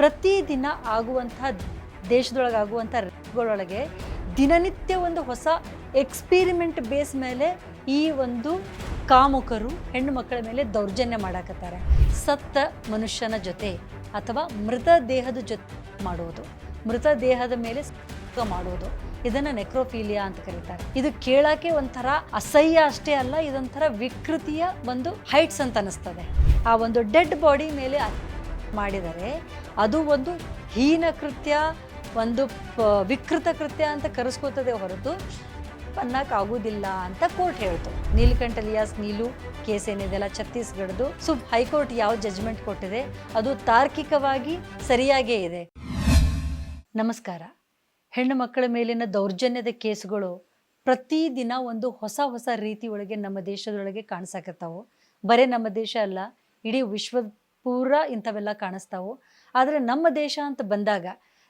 ಪ್ರತಿದಿನ ಆಗುವಂಥ ದೇಶದೊಳಗಾಗುವಂಥ ರೇಪ್ಗಳೊಳಗೆ ದಿನನಿತ್ಯ ಒಂದು ಹೊಸ ಎಕ್ಸ್ಪೀರಿಮೆಂಟ್ ಬೇಸ್ ಮೇಲೆ ಈ ಒಂದು ಕಾಮುಕರು, ಹೆಣ್ಣು ಮಕ್ಕಳ ಮೇಲೆ ದೌರ್ಜನ್ಯ ಮಾಡಾಕತ್ತಾರೆ. ಸತ್ತ ಮನುಷ್ಯನ ಜೊತೆ ಅಥವಾ ಮೃತ ದೇಹದ ಜೊತೆ ಮಾಡುವುದು ಮೃತ ದೇಹದ ಮೇಲೆ ಮಾಡುವುದು ಇದನ್ನ ನೆಕ್ರೋಫೀಲಿಯಾ ಅಂತ ಕರೀತಾರೆ. ಇದು ಕೇಳಕ್ಕೆ ಒಂಥರ ಅಸಹ್ಯ ಅಷ್ಟೇ ಅಲ್ಲ, ಇದೊಂಥರ ವಿಕೃತಿಯ ಒಂದು ಹೈಟ್ಸ್ ಅಂತ ಅನಿಸ್ತದೆ. ಆ ಒಂದು ಡೆಡ್ ಬಾಡಿ ಮೇಲೆ ಮಾಡಿದರೆ ಅದು ಒಂದು ಹೀನ ಕೃತ್ಯ, ಒಂದು ವಿಕೃತ ಕೃತ್ಯ ಅಂತ ಕರೆಸ್ಕೋತದೆ ಹೊರತು ಆಗುವುದಿಲ್ಲ ಅಂತ ಕೋರ್ಟ್ ಹೇಳ್ತು. ನೀಲಕಂಠ ಲಿಯಾಸ್ ನೀಲು ಕೇಸ್ ಏನಿದೆಲ್ಲ ಛತ್ತೀಸ್ಗಢದು ಸೊ, ಹೈಕೋರ್ಟ್ ಯಾವ ಜಜ್ಮೆಂಟ್ ಕೊಟ್ಟಿದೆ, ಅದು ತಾರ್ಕಿಕವಾಗಿ ಸರಿಯಾಗೇ ಇದೆ. ನಮಸ್ಕಾರ. ಹೆಣ್ಣು ಮಕ್ಕಳ ಮೇಲಿನ ದೌರ್ಜನ್ಯದ ಕೇಸುಗಳು ಪ್ರತಿದಿನ ಒಂದು ಹೊಸ ಹೊಸ ರೀತಿ ಒಳಗೆ ನಮ್ಮ ದೇಶದೊಳಗೆ ಕಾಣಿಸಕತ್ತಾವು. ಬರೇ ನಮ್ಮ ದೇಶ ಅಲ್ಲ, ಇಡೀ ವಿಶ್ವದ ಪೂರ ಇಂಥವೆಲ್ಲ ಕಾಣಿಸ್ತಾವು. ಆದರೆ ನಮ್ಮ ದೇಶ ಅಂತ ಬಂದಾಗ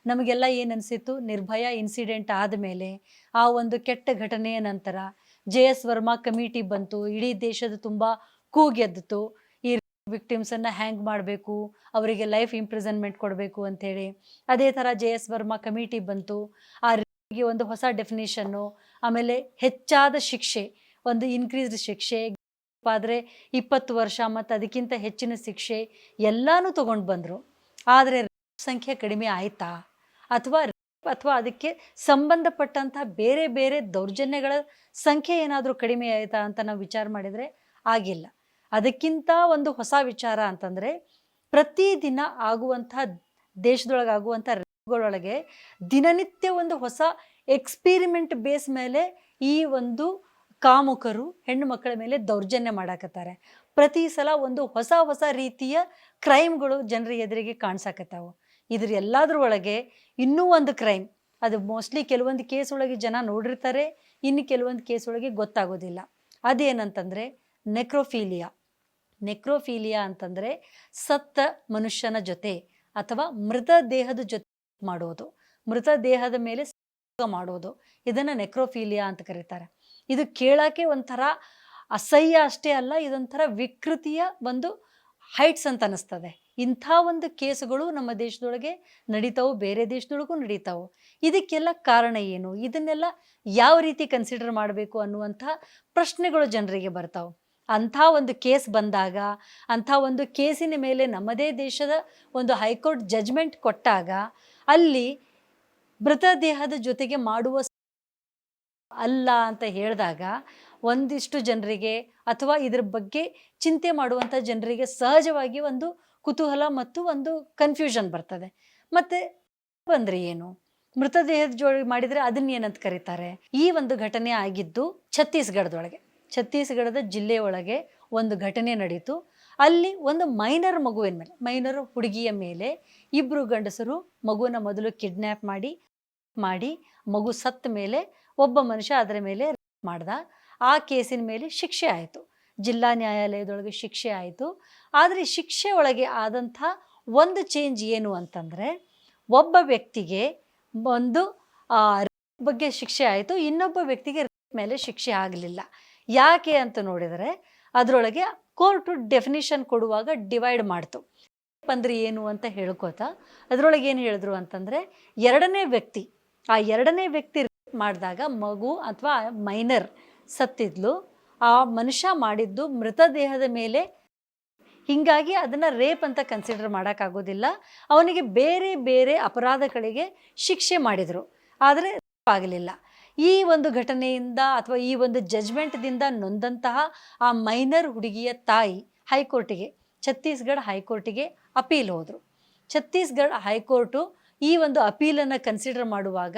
ನಮಗೆಲ್ಲ ಏನು ಅನಿಸಿತ್ತು? ನಿರ್ಭಯ ಇನ್ಸಿಡೆಂಟ್ ಆದಮೇಲೆ ಆ ಒಂದು ಕೆಟ್ಟ ಘಟನೆಯ ನಂತರ ಜೆ ಎಸ್ ವರ್ಮಾ ಕಮಿಟಿ ಬಂತು. ಇಡೀ ದೇಶದ ತುಂಬ ಕೂಗೆದ್ದಿತು ಈ ವಿಕ್ಟಿಮ್ಸನ್ನು ಹ್ಯಾಂಗ್ ಮಾಡಬೇಕು, ಅವರಿಗೆ ಲೈಫ್ ಇಂಪ್ರಿಸನ್ಮೆಂಟ್ ಕೊಡಬೇಕು ಅಂಥೇಳಿ ಅದೇ ಥರ ಜೆ ಎಸ್ ವರ್ಮಾ ಕಮಿಟಿ ಬಂತು. ಆ ಒಂದು ಹೊಸ ಡೆಫಿನೇಷನ್ನು ಆಮೇಲೆ ಹೆಚ್ಚಾದ ಶಿಕ್ಷೆ, ಒಂದು ಇನ್ಕ್ರೀಸ್ಡ್ ಶಿಕ್ಷೆ ಆದರೆ ಇಪ್ಪತ್ತು ವರ್ಷ ಮತ್ತು ಅದಕ್ಕಿಂತ ಹೆಚ್ಚಿನ ಶಿಕ್ಷೆ ಎಲ್ಲಾನು ತಗೊಂಡು ಬಂದರು. ಆದರೆ ಸಂಖ್ಯೆ ಕಡಿಮೆ ಆಯ್ತಾ? ಅಥವಾ ಅಥವಾ ಅದಕ್ಕೆ ಸಂಬಂಧಪಟ್ಟಂಥ ಬೇರೆ ಬೇರೆ ದೌರ್ಜನ್ಯಗಳ ಸಂಖ್ಯೆ ಏನಾದರೂ ಕಡಿಮೆ ಆಯಿತಾ ಅಂತ ನಾವು ವಿಚಾರ ಮಾಡಿದರೆ ಆಗಿಲ್ಲ. ಅದಕ್ಕಿಂತ ಒಂದು ಹೊಸ ವಿಚಾರ ಅಂತಂದರೆ ಪ್ರತಿದಿನ ಆಗುವಂಥ ದೇಶದೊಳಗಾಗುವಂಥ ರೇಪ್ಗಳೊಳಗೆ ದಿನನಿತ್ಯ ಒಂದು ಹೊಸ ಎಕ್ಸ್ಪೀರಿಮೆಂಟ್ ಬೇಸ್ ಮೇಲೆ ಈ ಒಂದು ಕಾಮುಕರು ಹೆಣ್ಣು ಮಕ್ಕಳ ಮೇಲೆ ದೌರ್ಜನ್ಯ ಮಾಡಾಕತ್ತಾರೆ. ಪ್ರತಿ ಸಲ ಒಂದು ಹೊಸ ಹೊಸ ರೀತಿಯ ಕ್ರೈಮ್ಗಳು ಜನರ ಎದುರಿಗೆ ಕಾಣಿಸಾಕತ್ತಾವು. ಇದ್ರ ಎಲ್ಲದ್ರ ಒಳಗೆ ಇನ್ನೂ ಒಂದು ಕ್ರೈಮ್. ಅದು ಮೋಸ್ಟ್ಲಿ ಕೆಲವೊಂದು ಕೇಸ್ ಒಳಗೆ ಜನ ನೋಡಿರ್ತಾರೆ, ಇನ್ನು ಕೆಲವೊಂದು ಕೇಸ್ ಒಳಗೆ ಗೊತ್ತಾಗೋದಿಲ್ಲ. ಅದೇನಂತಂದರೆ ನೆಕ್ರೋಫೀಲಿಯಾ. ನೆಕ್ರೋಫೀಲಿಯಾ ಅಂತಂದರೆ ಸತ್ತ ಮನುಷ್ಯನ ಜೊತೆ ಅಥವಾ ಮೃತ ದೇಹದ ಜೊತೆ ಮಾಡೋದು. ಮೃತ ದೇಹದ ಮೇಲೆ ಮಾಡೋದು. ಇದನ್ನು ನೆಕ್ರೋಫೀಲಿಯಾ ಅಂತ ಕರೀತಾರೆ. ಇದು ಕೇಳೋಕ್ಕೆ ಒಂಥರ ಅಸಹ್ಯ ಅಷ್ಟೇ ಅಲ್ಲ, ಇದೊಂಥರ ವಿಕೃತಿಯ ಒಂದು ಹೈಟ್ಸ್ ಅಂತ ಅನಿಸ್ತದೆ. ಇಂಥ ಒಂದು ಕೇಸುಗಳು ನಮ್ಮ ದೇಶದೊಳಗೆ ನಡೀತಾವು, ಬೇರೆ ದೇಶದೊಳಗೂ ನಡೀತಾವು, ಇದಕ್ಕೆಲ್ಲ ಕಾರಣ ಏನು? ಇದನ್ನೆಲ್ಲ ಯಾವ ರೀತಿ ಕನ್ಸಿಡರ್ ಮಾಡಬೇಕು ಅನ್ನುವಂಥ ಪ್ರಶ್ನೆಗಳು ಜನರಿಗೆ ಬರ್ತಾವೆ. ಅಂಥ ಒಂದು ಕೇಸ್ ಬಂದಾಗ, ಅಂಥ ಒಂದು ಕೇಸಿನ ಮೇಲೆ ನಮ್ಮದೇ ದೇಶದ ಒಂದು ಹೈಕೋರ್ಟ್ ಜಜ್ಮೆಂಟ್ ಕೊಟ್ಟಾಗ, ಅಲ್ಲಿ ಮೃತದೇಹದ ಜೊತೆಗೆ ಮಾಡುವ ಅಲ್ಲ ಅಂತ ಹೇಳಿದಾಗ ಒಂದಿಷ್ಟು ಜನರಿಗೆ ಅಥವಾ ಇದ್ರ ಬಗ್ಗೆ ಚಿಂತೆ ಮಾಡುವಂಥ ಜನರಿಗೆ ಸಹಜವಾಗಿ ಒಂದು ಕುತೂಹಲ ಮತ್ತು ಒಂದು ಕನ್ಫ್ಯೂಷನ್ ಬರ್ತದೆ. ಮತ್ತು ಬಂದ್ರೆ ಏನು? ಮೃತದೇಹದ ಜೋಡಿ ಮಾಡಿದರೆ ಅದನ್ನ ಏನಂತ ಕರೀತಾರೆ? ಈ ಒಂದು ಘಟನೆ ಆಗಿದ್ದು ಛತ್ತೀಸ್ಗಢದೊಳಗೆ. ಛತ್ತೀಸ್ಗಢದ ಜಿಲ್ಲೆಯೊಳಗೆ ಒಂದು ಘಟನೆ ನಡೀತು. ಅಲ್ಲಿ ಒಂದು ಮೈನರ್ ಮಗುವಿನ ಮೇಲೆ, ಮೈನರ್ ಹುಡುಗಿಯ ಮೇಲೆ ಇಬ್ಬರು ಗಂಡಸರು ಮಗುವನ್ನ ಮೊದಲು ಕಿಡ್ನ್ಯಾಪ್ ಮಾಡಿ ಮಾಡಿ ಮಗು ಸತ್ತ ಮೇಲೆ ಒಬ್ಬ ಮನುಷ್ಯ ಅದರ ಮೇಲೆ ಮಾಡ್ದ. ಆ ಕೇಸಿನ ಮೇಲೆ ಶಿಕ್ಷೆ ಆಯಿತು. ಜಿಲ್ಲಾ ನ್ಯಾಯಾಲಯದೊಳಗೆ ಶಿಕ್ಷೆ ಆಯಿತು. ಆದರೆ ಶಿಕ್ಷೆ ಒಳಗೆ ಆದಂಥ ಒಂದು ಚೇಂಜ್ ಏನು ಅಂತಂದರೆ, ಒಬ್ಬ ವ್ಯಕ್ತಿಗೆ ಒಂದು ಬಗ್ಗೆ ಶಿಕ್ಷೆ ಆಯಿತು. ಇನ್ನೊಬ್ಬ ವ್ಯಕ್ತಿಗೆ ಮೇಲೆ ಶಿಕ್ಷೆ ಆಗಲಿಲ್ಲ. ಯಾಕೆ ಅಂತ ನೋಡಿದರೆ, ಅದರೊಳಗೆ ಕೋರ್ಟು ಡೆಫಿನಿಷನ್ ಕೊಡುವಾಗ ಡಿವೈಡ್ ಮಾಡ್ತು. ಅಂದ್ರೆ ಏನು ಅಂತ ಹೇಳ್ಕೋತಾ, ಅದರೊಳಗೆ ಏನು ಹೇಳಿದ್ರು ಅಂತಂದರೆ, ಎರಡನೇ ವ್ಯಕ್ತಿ, ಆ ಎರಡನೇ ವ್ಯಕ್ತಿ ಮಾಡಿದಾಗ ಮಗು ಅಥವಾ ಮೈನರ್ ಸತ್ತಿದ್ಲು. ಆ ಮನುಷ್ಯ ಮಾಡಿದ್ದು ಮೃತದೇಹದ ಮೇಲೆ. ಹೀಗಾಗಿ ಅದನ್ನು ರೇಪ್ ಅಂತ ಕನ್ಸಿಡರ್ ಮಾಡೋಕ್ಕಾಗೋದಿಲ್ಲ. ಅವನಿಗೆ ಬೇರೆ ಬೇರೆ ಅಪರಾಧಗಳಿಗೆ ಶಿಕ್ಷೆ ಮಾಡಿದರು. ಆದರೆ ಆಗಲಿಲ್ಲ. ಈ ಒಂದು ಘಟನೆಯಿಂದ ಅಥವಾ ಈ ಒಂದು ಜಜ್ಮೆಂಟ್ದಿಂದ ನೊಂದಂತಹ ಆ ಮೈನರ್ ಹುಡುಗಿಯ ತಾಯಿ ಹೈಕೋರ್ಟಿಗೆ, ಛತ್ತೀಸ್ಗಢ ಹೈಕೋರ್ಟಿಗೆ ಅಪೀಲ್ ಹೋದರು. ಛತ್ತೀಸ್ಗಢ ಹೈಕೋರ್ಟು ಈ ಒಂದು ಅಪೀಲನ್ನು ಕನ್ಸಿಡರ್ ಮಾಡುವಾಗ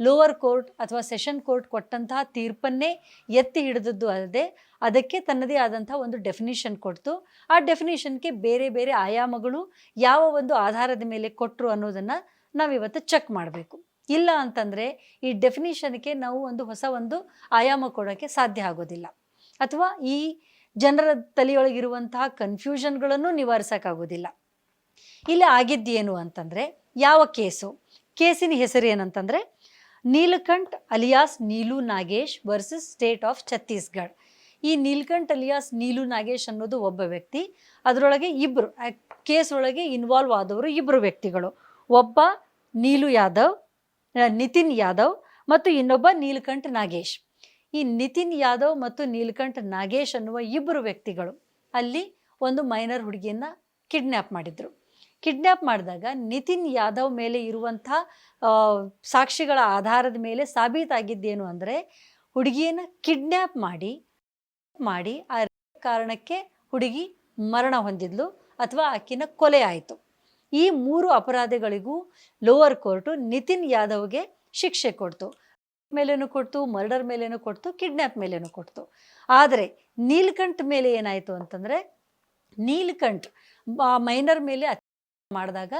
ಲೋವರ್ ಕೋರ್ಟ್ ಅಥವಾ ಸೆಷನ್ ಕೋರ್ಟ್ ಕೊಟ್ಟಂತಹ ತೀರ್ಪನ್ನೇ ಎತ್ತಿ ಹಿಡಿದದ್ದು ಅಲ್ಲದೆ ಅದಕ್ಕೆ ತನ್ನದೇ ಆದಂಥ ಒಂದು ಡೆಫಿನಿಷನ್ ಕೊಡ್ತು. ಆ ಡೆಫಿನಿಷನ್ಗೆ ಬೇರೆ ಬೇರೆ ಆಯಾಮಗಳು ಯಾವ ಒಂದು ಆಧಾರದ ಮೇಲೆ ಕೊಟ್ಟರು ಅನ್ನೋದನ್ನು ನಾವಿವತ್ತು ಚೆಕ್ ಮಾಡಬೇಕು. ಇಲ್ಲ ಅಂತಂದರೆ ಈ ಡೆಫಿನಿಷನ್ಗೆ ನಾವು ಒಂದು ಹೊಸ ಒಂದು ಆಯಾಮ ಕೊಡೋಕ್ಕೆ ಸಾಧ್ಯ ಆಗೋದಿಲ್ಲ. ಅಥವಾ ಈ ಜನರ ತಲೆಯೊಳಗಿರುವಂತಹ ಕನ್ಫ್ಯೂಷನ್ಗಳನ್ನು ನಿವಾರಿಸೋಕ್ಕಾಗೋದಿಲ್ಲ. ಇಲ್ಲಿ ಆಗಿದ್ದೇನು ಅಂತಂದರೆ, ಯಾವ ಕೇಸು? ಕೇಸಿನ ಹೆಸರು ಏನಂತಂದರೆ, Neelkanth alias Neelu Nagesh versus state of Chhattisgarh. ಈ ನೀಲ್ಕಂಠ್ ಅಲಿಯಾಸ್ ನೀಲು ನಾಗೇಶ್ ಅನ್ನೋದು ಒಬ್ಬ ವ್ಯಕ್ತಿ, ಅದರೊಳಗೆ ಇಬ್ಬರು ಕೇಸ್ ಒಳಗೆ ಇನ್ವಾಲ್ವ್ ಆದವರು ಇಬ್ಬರು ವ್ಯಕ್ತಿಗಳು. ಒಬ್ಬ ನೀಲು ಯಾದವ್ ನಿತಿನ್ ಯಾದವ್ ಮತ್ತು ಇನ್ನೊಬ್ಬ ನೀಲಕಂಠ್ ನಾಗೇಶ್. ಈ ನಿತಿನ್ ಯಾದವ್ ಮತ್ತು ನೀಲಕಂಠ್ ನಾಗೇಶ್ ಅನ್ನುವ ಇಬ್ಬರು ವ್ಯಕ್ತಿಗಳು ಅಲ್ಲಿ ಒಂದು ಮೈನರ್ ಹುಡುಗಿಯನ್ನ ಕಿಡ್ನ್ಯಾಪ್ ಮಾಡಿದ್ರು. ಕಿಡ್ನ್ಯಾಪ್ ಮಾಡಿದಾಗ ನಿತಿನ್ ಯಾದವ್ ಮೇಲೆ ಇರುವಂಥ ಸಾಕ್ಷಿಗಳ ಆಧಾರದ ಮೇಲೆ ಸಾಬೀತಾಗಿದ್ದೇನು ಅಂದರೆ, ಹುಡುಗಿಯನ್ನು ಕಿಡ್ನ್ಯಾಪ್ ಮಾಡಿ ಮಾಡಿ ಆ ಕಾರಣಕ್ಕೆ ಹುಡುಗಿ ಮರಣ ಹೊಂದಿದ್ಲು ಅಥವಾ ಆಕಿನ ಕೊಲೆ ಆಯಿತು. ಈ ಮೂರು ಅಪರಾಧಗಳಿಗೂ ಲೋವರ್ ಕೋರ್ಟು ನಿತಿನ್ ಯಾದವ್ಗೆ ಶಿಕ್ಷೆ ಕೊಡ್ತು. ಮೇಲೇನು ಕೊಡ್ತು ಮರ್ಡರ್ ಮೇಲೇನು ಕೊಡ್ತು ಕಿಡ್ನ್ಯಾಪ್ ಮೇಲೇನು ಕೊಡ್ತು. ಆದರೆ ನೀಲ್ಕಂಠ್ ಮೇಲೆ ಏನಾಯಿತು ಅಂತಂದರೆ, ನೀಲ್ಕಂಠ್ ಮೈನರ್ ಮೇಲೆ ಮಾಡಿದಾಗ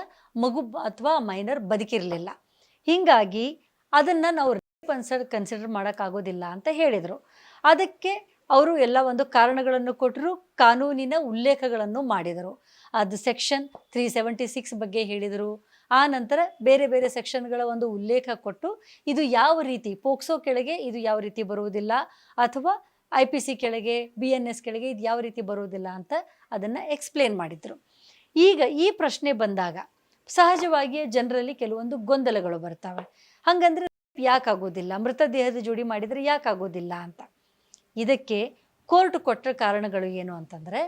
ಮಗು ಅಥವಾ ಮೈನರ್ ಬದುಕಿರಲಿಲ್ಲ. ಹೀಗಾಗಿ ಅದನ್ನು ನಾವು ಕನ್ಸಿಡರ್ ಕನ್ಸಿಡರ್ ಮಾಡೋಕ್ಕಾಗೋದಿಲ್ಲ ಅಂತ ಹೇಳಿದರು. ಅದಕ್ಕೆ ಅವರು ಎಲ್ಲ ಒಂದು ಕಾರಣಗಳನ್ನು ಕೊಟ್ಟರು ಕಾನೂನಿನ ಉಲ್ಲೇಖಗಳನ್ನು ಮಾಡಿದರು. ಅದು ಸೆಕ್ಷನ್ ತ್ರೀ ಸೆವೆಂಟಿ ಸಿಕ್ಸ್ ಬಗ್ಗೆ ಹೇಳಿದರು. ಆ ನಂತರ ಬೇರೆ ಬೇರೆ ಸೆಕ್ಷನ್ಗಳ ಒಂದು ಉಲ್ಲೇಖ ಕೊಟ್ಟು ಇದು ಯಾವ ರೀತಿ, ಪೋಕ್ಸೋ ಕೆಳಗೆ ಇದು ಯಾವ ರೀತಿ ಬರುವುದಿಲ್ಲ ಅಥವಾ ಐ ಪಿ ಸಿ ಕೆಳಗೆ ಬಿ ಎನ್ ಎಸ್ ಕೆಳಗೆ ಇದು ಯಾವ ರೀತಿ ಬರುವುದಿಲ್ಲ ಅಂತ ಅದನ್ನು ಎಕ್ಸ್ಪ್ಲೇನ್ ಮಾಡಿದರು. ಈಗ ಈ ಪ್ರಶ್ನೆ ಬಂದಾಗ ಸಹಜವಾಗಿಯೇ ಜನರಲ್ಲಿ ಕೆಲವೊಂದು ಗೊಂದಲಗಳು ಬರ್ತವೆ. ಹಾಗಂದ್ರೆ ಯಾಕಾಗೋದಿಲ್ಲ? ಮೃತದೇಹದ ಜೋಡಿ ಮಾಡಿದರೆ ಯಾಕಾಗೋದಿಲ್ಲ ಅಂತ. ಇದಕ್ಕೆ ಕೋರ್ಟ್ ಕೊಟ್ಟ ಕಾರಣಗಳು ಏನು ಅಂತಂದರೆ,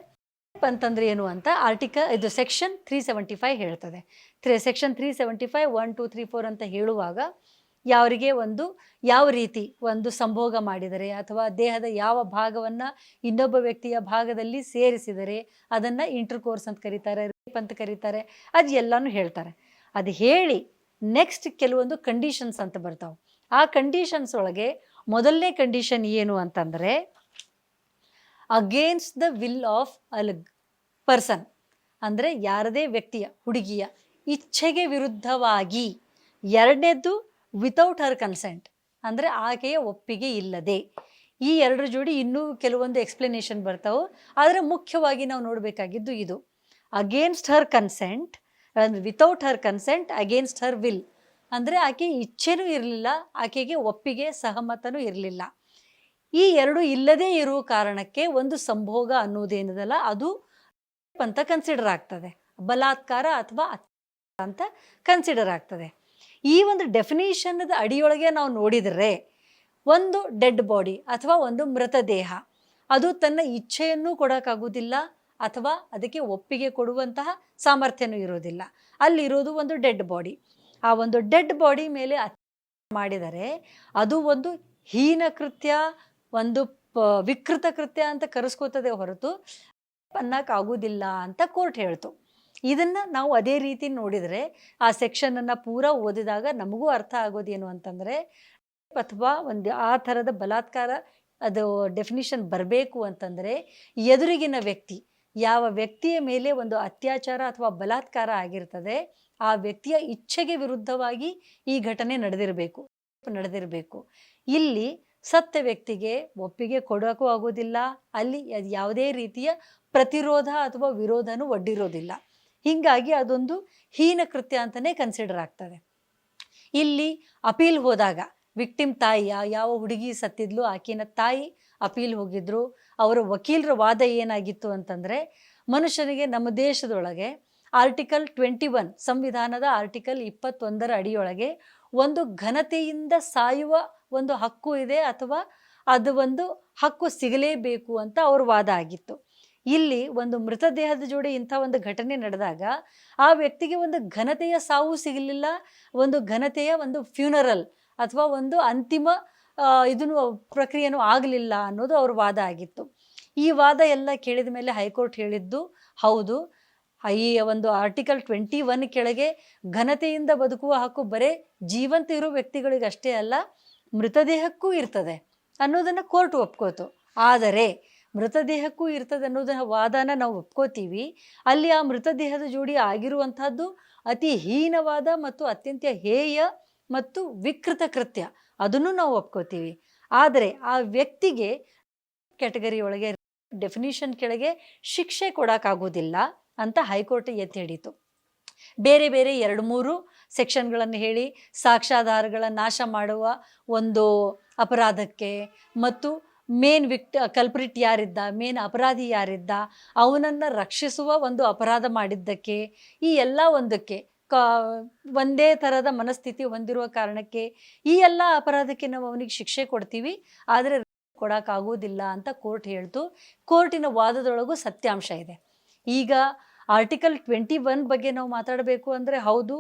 ಅಂತಂದ್ರೆ ಏನು ಅಂತ ಆರ್ಟಿಕಲ್ ಇದು ಸೆಕ್ಷನ್ ತ್ರೀ ಸೆವೆಂಟಿ ಫೈವ್ ಹೇಳ್ತದೆ. Three, section three seventy five, one, two, three, four ಅಂತ ಹೇಳುವಾಗ ಯಾವರಿಗೆ ಒಂದು, ಯಾವ ರೀತಿ ಒಂದು ಸಂಭೋಗ ಮಾಡಿದರೆ ಅಥವಾ ದೇಹದ ಯಾವ ಭಾಗವನ್ನು ಇನ್ನೊಬ್ಬ ವ್ಯಕ್ತಿಯ ಭಾಗದಲ್ಲಿ ಸೇರಿಸಿದರೆ ಅದನ್ನು ಇಂಟರ್ ಕೋರ್ಸ್ ಅಂತ ಕರೀತಾರೆ. ಅಂತ ಕರೀತಾರೆ, ಅದು ಎಲ್ಲಾನು ಹೇಳ್ತಾರೆ. ಅದು ಹೇಳಿ ನೆಕ್ಸ್ಟ್ ಕೆಲವೊಂದು ಕಂಡೀಷನ್ಸ್ ಅಂತ ಬರ್ತಾವೆ. ಆ ಕಂಡೀಷನ್ಸ್ ಒಳಗೆ ಮೊದಲನೇ ಕಂಡೀಷನ್ ಏನು ಅಂತಂದರೆ against the will of all person ಅಂದರೆ ಯಾರದೇ ವ್ಯಕ್ತಿಯ, ಹುಡುಗಿಯ ಇಚ್ಛೆಗೆ ವಿರುದ್ಧವಾಗಿ ಎರಡನೇದ್ದು ವಿತೌಟ್ ಹರ್ ಕನ್ಸೆಂಟ್ ಅಂದರೆ ಆಕೆಯ ಒಪ್ಪಿಗೆ ಇಲ್ಲದೆ. ಈ ಎರಡರ ಜೋಡಿ ಇನ್ನೂ ಕೆಲವೊಂದು ಎಕ್ಸ್ಪ್ಲನೇಷನ್ ಬರ್ತಾವೆ. ಆದರೆ ಮುಖ್ಯವಾಗಿ ನಾವು ನೋಡಬೇಕಾಗಿದ್ದು ಇದು. Against her consent without her consent against her will ಅಂದರೆ ಆಕೆ ಇಚ್ಛೆನೂ ಇರಲಿಲ್ಲ, ಆಕೆಗೆ ಒಪ್ಪಿಗೆ, ಸಹಮತನೂ ಇರಲಿಲ್ಲ. ಈ ಎರಡು ಇಲ್ಲದೇ ಇರುವ ಕಾರಣಕ್ಕೆ ಒಂದು ಸಂಭೋಗ ಅನ್ನೋದೇನಿದಲ್ಲ ಅದು ಅಂತ ಕನ್ಸಿಡರ್ ಆಗ್ತದೆ. ಬಲಾತ್ಕಾರ ಅಥವಾ ಅಂತ ಕನ್ಸಿಡರ್ ಆಗ್ತದೆ. ಈ ಒಂದು ಡೆಫಿನೇಷನ್ದ ಅಡಿಯೊಳಗೆ ನಾವು ನೋಡಿದರೆ, ಒಂದು ಡೆಡ್ ಬಾಡಿ ಅಥವಾ ಒಂದು ಮೃತದೇಹ, ಅದು ತನ್ನ ಇಚ್ಛೆಯನ್ನು ಕೊಡೋಕ್ಕಾಗೋದಿಲ್ಲ ಅಥವಾ ಅದಕ್ಕೆ ಒಪ್ಪಿಗೆ ಕೊಡುವಂತಹ ಸಾಮರ್ಥ್ಯನೂ ಇರೋದಿಲ್ಲ ಅಲ್ಲಿರೋದು ಒಂದು ಡೆಡ್ ಬಾಡಿ. ಆ ಒಂದು ಡೆಡ್ ಬಾಡಿ ಮೇಲೆ ಮಾಡಿದರೆ ಅದು ಒಂದು ಹೀನ ಕೃತ್ಯ, ಒಂದು ವಿಕೃತ ಕೃತ್ಯ ಅಂತ ಕರೆಸ್ಕೋತದೆ ಹೊರತು ಅನ್ನಕ್ಕಾಗೋದಿಲ್ಲ ಅಂತ ಕೋರ್ಟ್ ಹೇಳ್ತು. ಇದನ್ನು ನಾವು ಅದೇ ರೀತಿ ನೋಡಿದರೆ ಆ ಸೆಕ್ಷನನ್ನು ಪೂರ ಓದಿದಾಗ ನಮಗೂ ಅರ್ಥ ಆಗೋದೇನು ಅಂತಂದರೆ ಅಥವಾ ಒಂದು ಆ ಥರದ ಬಲಾತ್ಕಾರ ಅದು ಡೆಫಿನಿಷನ್ ಬರಬೇಕು ಅಂತಂದರೆ ಎದುರಿಗಿನ ವ್ಯಕ್ತಿ ಯಾವ ವ್ಯಕ್ತಿಯ ಮೇಲೆ ಒಂದು ಅತ್ಯಾಚಾರ ಅಥವಾ ಬಲಾತ್ಕಾರ ಆಗಿರ್ತದೆ, ಆ ವ್ಯಕ್ತಿಯ ಇಚ್ಛೆಗೆ ವಿರುದ್ಧವಾಗಿ ಈ ಘಟನೆ ನಡೆದಿರಬೇಕು ನಡೆದಿರಬೇಕು. ಇಲ್ಲಿ ಸತ್ತ ವ್ಯಕ್ತಿಗೆ ಒಪ್ಪಿಗೆ ಕೊಡೋಕ್ಕೂ ಆಗೋದಿಲ್ಲ, ಅಲ್ಲಿ ಯಾವುದೇ ರೀತಿಯ ಪ್ರತಿರೋಧ ಅಥವಾ ವಿರೋಧನೂ ಒಡ್ಡಿರೋದಿಲ್ಲ. ಹೀಗಾಗಿ ಅದೊಂದು ಹೀನ ಕೃತ್ಯ ಅಂತಲೇ ಕನ್ಸಿಡರ್ ಆಗ್ತದೆ. ಇಲ್ಲಿ ಅಪೀಲ್ ಹೋದಾಗ ವಿಕ್ಟಿಮ್ ತಾಯಿ ಯಾವ ಹುಡುಗಿ ಸತ್ತಿದ್ಲು, ಆಕಿನ ತಾಯಿ ಅಪೀಲ್ ಹೋಗಿದ್ರು. ಅವರ ವಕೀಲರ ವಾದ ಏನಾಗಿತ್ತು ಅಂತಂದರೆ, ಮನುಷ್ಯನಿಗೆ ನಮ್ಮ ದೇಶದೊಳಗೆ ಆರ್ಟಿಕಲ್ ಟ್ವೆಂಟಿ ಒನ್ ಸಂವಿಧಾನದ ಆರ್ಟಿಕಲ್ ಇಪ್ಪತ್ತೊಂದರ ಅಡಿಯೊಳಗೆ ಒಂದು ಘನತೆಯಿಂದ ಸಾಯುವ ಒಂದು ಹಕ್ಕು ಇದೆ ಅಥವಾ ಅದು ಒಂದು ಹಕ್ಕು ಸಿಗಲೇಬೇಕು ಅಂತ ಅವ್ರ ವಾದ ಆಗಿತ್ತು. ಇಲ್ಲಿ ಒಂದು ಮೃತದೇಹದ ಜೋಡಿ ಇಂಥ ಒಂದು ಘಟನೆ ನಡೆದಾಗ ಆ ವ್ಯಕ್ತಿಗೆ ಒಂದು ಘನತೆಯ ಸಾವು ಸಿಗಲಿಲ್ಲ, ಒಂದು ಘನತೆಯ ಒಂದು ಫ್ಯೂನರಲ್ ಅಥವಾ ಒಂದು ಅಂತಿಮ ಇದನ್ನು, ಪ್ರಕ್ರಿಯೆನೂ ಆಗಲಿಲ್ಲ ಅನ್ನೋದು ಅವ್ರ ವಾದ ಆಗಿತ್ತು. ಈ ವಾದ ಎಲ್ಲ ಕೇಳಿದ ಮೇಲೆ ಹೈಕೋರ್ಟ್ ಹೇಳಿದ್ದು, ಹೌದು, ಈ ಒಂದು ಆರ್ಟಿಕಲ್ ಟ್ವೆಂಟಿ ಒನ್ ಕೆಳಗೆ ಘನತೆಯಿಂದ ಬದುಕುವ ಹಕ್ಕು ಬರೇ ಜೀವಂತ ಇರೋ ವ್ಯಕ್ತಿಗಳಿಗಷ್ಟೇ ಅಲ್ಲ, ಮೃತದೇಹಕ್ಕೂ ಇರ್ತದೆ ಅನ್ನೋದನ್ನು ಕೋರ್ಟ್ ಒಪ್ಕೋತು. ಆದರೆ, ಮೃತದೇಹಕ್ಕೂ ಇರ್ತದೆ ಅನ್ನೋದನ್ನ ವಾದನ ನಾವು ಒಪ್ಕೋತೀವಿ. ಅಲ್ಲಿ ಆ ಮೃತದೇಹದ ಜೋಡಿ ಆಗಿರುವಂಥದ್ದು ಅತಿ ಹೀನವಾದ ಮತ್ತು ಅತ್ಯಂತ ಹೇಯ ಮತ್ತು ವಿಕೃತ ಕೃತ್ಯ. ಅದನ್ನು ನಾವು ಒಪ್ಕೋತೀವಿ. ಆದರೆ ಆ ವ್ಯಕ್ತಿಗೆ ಕ್ಯಾಟಗರಿ ಒಳಗೆ ಡೆಫಿನಿಷನ್ ಕೆಳಗೆ ಶಿಕ್ಷೆ ಕೊಡೋಕ್ಕಾಗೋದಿಲ್ಲ ಅಂತ ಹೈಕೋರ್ಟ್ ಎತ್ತಿ ಹಿಡಿತು. ಬೇರೆ ಬೇರೆ ಎರಡು ಮೂರು ಸೆಕ್ಷನ್ಗಳನ್ನು ಹೇಳಿ ಸಾಕ್ಷ್ಯಾಧಾರಗಳ ನಾಶ ಮಾಡುವ ಒಂದು ಅಪರಾಧಕ್ಕೆ ಮತ್ತು ಮೇನ್ ವಿಕ್ಟ ಕಲ್ಪ್ರಿಟ್ ಯಾರಿದ್ದ, ಮೇನ್ ಅಪರಾಧಿ ಯಾರಿದ್ದ, ಅವನನ್ನು ರಕ್ಷಿಸುವ ಒಂದು ಅಪರಾಧ ಮಾಡಿದ್ದಕ್ಕೆ ಈ ಎಲ್ಲ ಒಂದಕ್ಕೆ ಒಂದೇ ಥರದ ಮನಸ್ಥಿತಿ ಹೊಂದಿರುವ ಕಾರಣಕ್ಕೆ ಈ ಎಲ್ಲ ಅಪರಾಧಕ್ಕೆ ನಾವು ಅವನಿಗೆ ಶಿಕ್ಷೆ ಕೊಡ್ತೀವಿ, ಆದರೆ ಕೊಡೋಕ್ಕಾಗೋದಿಲ್ಲ ಅಂತ ಕೋರ್ಟ್ ಹೇಳ್ತು. ಕೋರ್ಟಿನ ವಾದದೊಳಗೂ ಸತ್ಯಾಂಶ ಇದೆ. ಈಗ ಆರ್ಟಿಕಲ್ ಟ್ವೆಂಟಿ ಒನ್ ಬಗ್ಗೆ ನಾವು ಮಾತಾಡಬೇಕು ಅಂದರೆ ಹೌದು,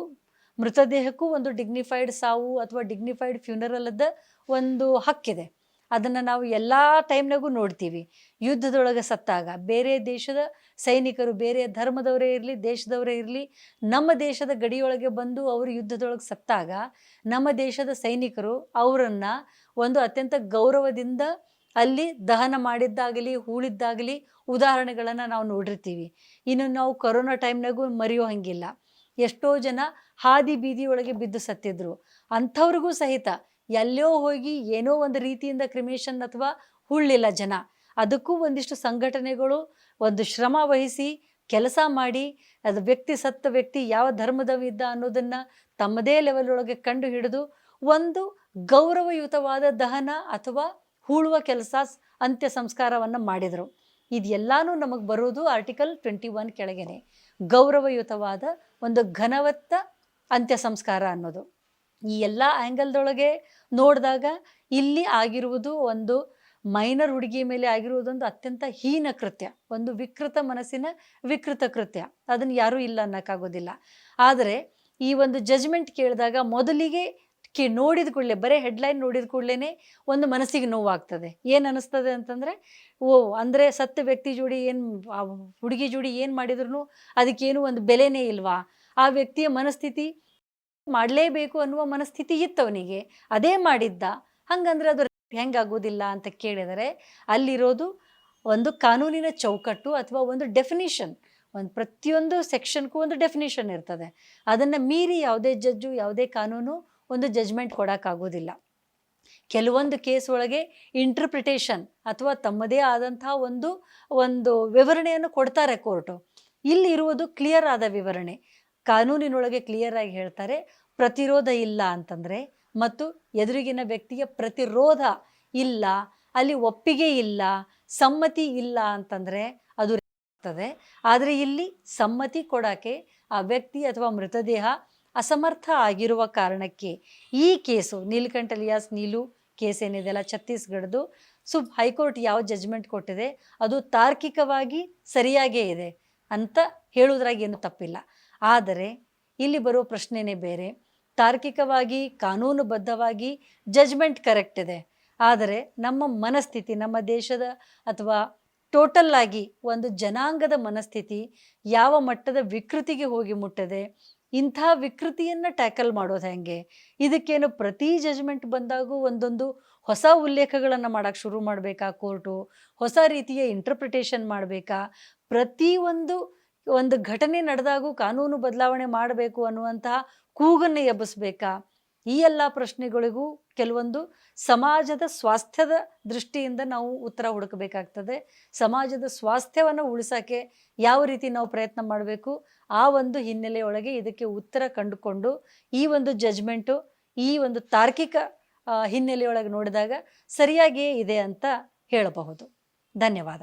ಮೃತದೇಹಕ್ಕೂ ಒಂದು ಡಿಗ್ನಿಫೈಡ್ ಸಾವು ಅಥವಾ ಡಿಗ್ನಿಫೈಡ್ ಫ್ಯೂನರಲ್ದ ಒಂದು ಹಕ್ಕಿದೆ. ಅದನ್ನು ನಾವು ಎಲ್ಲ ಟೈಮ್ನಾಗೂ ನೋಡ್ತೀವಿ. ಯುದ್ಧದೊಳಗೆ ಸತ್ತಾಗ ಬೇರೆ ದೇಶದ ಸೈನಿಕರು, ಬೇರೆ ಧರ್ಮದವರೇ ಇರಲಿ, ದೇಶದವರೇ ಇರಲಿ, ನಮ್ಮ ದೇಶದ ಗಡಿಯೊಳಗೆ ಬಂದು ಅವರು ಯುದ್ಧದೊಳಗೆ ಸತ್ತಾಗ ನಮ್ಮ ದೇಶದ ಸೈನಿಕರು ಅವರನ್ನು ಒಂದು ಅತ್ಯಂತ ಗೌರವದಿಂದ ಅಲ್ಲಿ ದಹನ ಮಾಡಿದ್ದಾಗಲಿ, ಹೂಳಿದ್ದಾಗಲಿ ಉದಾಹರಣೆಗಳನ್ನು ನಾವು ನೋಡಿರ್ತೀವಿ. ಇನ್ನು ನಾವು ಕೊರೋನಾ ಟೈಮ್ನಾಗೂ ಮರೆಯೋ ಹಂಗಿಲ್ಲ. ಎಷ್ಟೋ ಜನ ಹಾದಿ ಬೀದಿಯೊಳಗೆ ಬಿದ್ದು ಸತ್ತಿದ್ರು. ಅಂಥವ್ರಿಗೂ ಸಹಿತ ಎಲ್ಲೋ ಹೋಗಿ ಏನೋ ಒಂದು ರೀತಿಯಿಂದ ಕ್ರಿಮೇಷನ್ ಅಥವಾ ಹುಳ್ಳಿಲ್ಲ ಜನ. ಅದಕ್ಕೂ ಒಂದಿಷ್ಟು ಸಂಘಟನೆಗಳು ಒಂದು ಶ್ರಮ ವಹಿಸಿ ಕೆಲಸ ಮಾಡಿ, ಅದು ವ್ಯಕ್ತಿ ಸತ್ತ ವ್ಯಕ್ತಿ ಯಾವ ಧರ್ಮದವಿದ್ದ ಅನ್ನೋದನ್ನು ತಮ್ಮದೇ ಲೆವೆಲ್ ಒಳಗೆ ಕಂಡು ಹಿಡಿದು ಒಂದು ಗೌರವಯುತವಾದ ದಹನ ಅಥವಾ ಹೂಳುವ ಕೆಲಸ ಅಂತ್ಯ ಸಂಸ್ಕಾರವನ್ನು ಮಾಡಿದರು. ಇದೆಲ್ಲಾನು ನಮಗೆ ಬರೋದು ಆರ್ಟಿಕಲ್ ಟ್ವೆಂಟಿ ಒನ್ ಕೆಳಗೇನೆ. ಗೌರವಯುತವಾದ ಒಂದು ಘನವತ್ತ ಅಂತ್ಯ ಸಂಸ್ಕಾರ ಅನ್ನೋದು. ಈ ಎಲ್ಲ ಆ್ಯಂಗಲ್ದೊಳಗೆ ನೋಡಿದಾಗ ಇಲ್ಲಿ ಆಗಿರುವುದು ಒಂದು ಮೈನರ್ ಹುಡುಗಿ ಮೇಲೆ ಆಗಿರುವುದೊಂದು ಅತ್ಯಂತ ಹೀನ ಕೃತ್ಯ, ಒಂದು ವಿಕೃತ ಮನಸ್ಸಿನ ವಿಕೃತ ಕೃತ್ಯ. ಅದನ್ನು ಯಾರೂ ಇಲ್ಲ ಅನ್ನೋಕ್ಕಾಗೋದಿಲ್ಲ. ಆದರೆ ಈ ಒಂದು ಜಜ್ಮೆಂಟ್ ಕೇಳಿದಾಗ ಮೊದಲಿಗೆ ಕಿ ನೋಡಿದ ಕೂಡಲೇ, ಬರೀ ಹೆಡ್ಲೈನ್ ನೋಡಿದ ಕೂಡಲೇ ಒಂದು ಮನಸ್ಸಿಗೆ ನೋವಾಗ್ತದೆ. ಏನು ಅನ್ನಿಸ್ತದೆ ಅಂತಂದರೆ, ಓ, ಅಂದರೆ ಸತ್ತ ವ್ಯಕ್ತಿ ಜೋಡಿ ಏನು ಹುಡುಗಿ ಜೋಡಿ ಏನು ಮಾಡಿದ್ರು ಅದಕ್ಕೇನು ಒಂದು ಬೆಲೆನೇ ಇಲ್ವಾ? ಆ ವ್ಯಕ್ತಿಯ ಮನಸ್ಥಿತಿ ಮಾಡಲೇಬೇಕು ಅನ್ನುವ ಮನಸ್ಥಿತಿ ಇತ್ತು ಅವನಿಗೆ ಅದೇ ಮಾಡಿದ್ದ. ಹಂಗಂದ್ರೆ ಅದು ಹೆಂಗಾಗೋದಿಲ್ಲ ಅಂತ ಕೇಳಿದರೆ ಅಲ್ಲಿರೋದು ಒಂದು ಕಾನೂನಿನ ಚೌಕಟ್ಟು ಅಥವಾ ಒಂದು ಡೆಫಿನಿಷನ್ ಒಂದು ಪ್ರತಿಯೊಂದು ಸೆಕ್ಷನ್ಗೂ ಒಂದು ಡೆಫಿನಿಷನ್ ಇರ್ತದೆ. ಅದನ್ನು ಮೀರಿ ಯಾವುದೇ ಜಡ್ಜು ಯಾವುದೇ ಕಾನೂನು ಒಂದು ಜಜ್ಮೆಂಟ್ ಕೊಡೋಕ್ಕಾಗೋದಿಲ್ಲ. ಕೆಲವೊಂದು ಕೇಸ್ ಒಳಗೆ ಇಂಟರ್ಪ್ರಿಟೇಷನ್ ಅಥವಾ ತಮ್ಮದೇ ಆದಂತಹ ಒಂದು ಒಂದು ವಿವರಣೆಯನ್ನು ಕೊಡ್ತಾರೆ ಕೋರ್ಟು ಇಲ್ಲಿ ಇರುವುದು ಕ್ಲಿಯರ್ ಆದ ವಿವರಣೆ. ಕಾನೂನಿನೊಳಗೆ ಕ್ಲಿಯರ್ ಆಗಿ ಹೇಳ್ತಾರೆ, ಪ್ರತಿರೋಧ ಇಲ್ಲ ಅಂತಂದರೆ ಮತ್ತು ಎದುರಿಗಿನ ವ್ಯಕ್ತಿಯ ಪ್ರತಿರೋಧ ಇಲ್ಲ, ಅಲ್ಲಿ ಒಪ್ಪಿಗೆ ಇಲ್ಲ, ಸಮ್ಮತಿ ಇಲ್ಲ ಅಂತಂದರೆ ಅದು ಆಗ್ತದೆ. ಆದರೆ ಇಲ್ಲಿ ಸಮ್ಮತಿ ಕೊಡೋಕ್ಕೆ ಆ ವ್ಯಕ್ತಿ ಅಥವಾ ಮೃತದೇಹ ಅಸಮರ್ಥ ಆಗಿರುವ ಕಾರಣಕ್ಕೆ ಈ case, Neelkanth alias Neelu case ಏನಿದೆಯಲ್ಲ ಛತ್ತೀಸ್ಗಢದ್ದು ಸು ಹೈಕೋರ್ಟ್ ಯಾವ ಜಜ್ಮೆಂಟ್ ಕೊಟ್ಟಿದೆ, ಅದು ತಾರ್ಕಿಕವಾಗಿ ಸರಿಯಾಗೇ ಇದೆ ಅಂತ ಹೇಳೋದ್ರಾಗ ಏನು ತಪ್ಪಿಲ್ಲ. ಆದರೆ ಇಲ್ಲಿ ಬರೋ ಪ್ರಶ್ನೆನೇ ಬೇರೆ. ತಾರ್ಕಿಕವಾಗಿ, ಕಾನೂನುಬದ್ಧವಾಗಿ ಜಜ್ಮೆಂಟ್ ಕರೆಕ್ಟ್ ಇದೆ. ಆದರೆ ನಮ್ಮ ಮನಸ್ಥಿತಿ, ನಮ್ಮ ದೇಶದ ಅಥವಾ ಟೋಟಲ್ ಆಗಿ ಒಂದು ಜನಾಂಗದ ಮನಸ್ಥಿತಿ ಯಾವ ಮಟ್ಟದ ವಿಕೃತಿಗೆ ಹೋಗಿ ಮುಟ್ಟದೆ, ಇಂಥ ವಿಕೃತಿಯನ್ನು ಟ್ಯಾಕಲ್ ಮಾಡೋದು ಹೆಂಗೆ? ಇದಕ್ಕೇನು ಪ್ರತಿ ಜಜ್ಮೆಂಟ್ ಬಂದಾಗೂ ಒಂದೊಂದು ಹೊಸ ಉಲ್ಲೇಖಗಳನ್ನು ಮಾಡೋಕ್ಕೆ ಶುರು ಮಾಡಬೇಕಾ ಕೋರ್ಟು ಹೊಸ ರೀತಿಯ ಇಂಟರ್ಪ್ರಿಟೇಷನ್ ಮಾಡಬೇಕಾ? ಪ್ರತಿಯೊಂದು ಒಂದು ಘಟನೆ ನಡೆದಾಗೂ ಕಾನೂನು ಬದಲಾವಣೆ ಮಾಡಬೇಕು ಅನ್ನುವಂತಹ ಕೂಗನ್ನು ಎಬ್ಬಿಸ್ಬೇಕಾ? ಈ ಎಲ್ಲ ಪ್ರಶ್ನೆಗಳಿಗೂ ಕೆಲವೊಂದು ಸಮಾಜದ ಸ್ವಾಸ್ಥ್ಯದ ದೃಷ್ಟಿಯಿಂದ ನಾವು ಉತ್ತರ ಹುಡುಕಬೇಕಾಗ್ತದೆ. ಸಮಾಜದ ಸ್ವಾಸ್ಥ್ಯವನ್ನು ಉಳಿಸೋಕ್ಕೆ ಯಾವ ರೀತಿ ನಾವು ಪ್ರಯತ್ನ ಮಾಡಬೇಕು? ಆ ಒಂದು ಹಿನ್ನೆಲೆಯೊಳಗೆ ಇದಕ್ಕೆ ಉತ್ತರ ಕಂಡುಕೊಂಡು ಈ ಒಂದು ಜಜ್ಮೆಂಟು, ಈ ಒಂದು ತಾರ್ಕಿಕ ಹಿನ್ನೆಲೆಯೊಳಗೆ ನೋಡಿದಾಗ ಸರಿಯಾಗಿಯೇ ಇದೆ ಅಂತ ಹೇಳಬಹುದು. ಧನ್ಯವಾದ.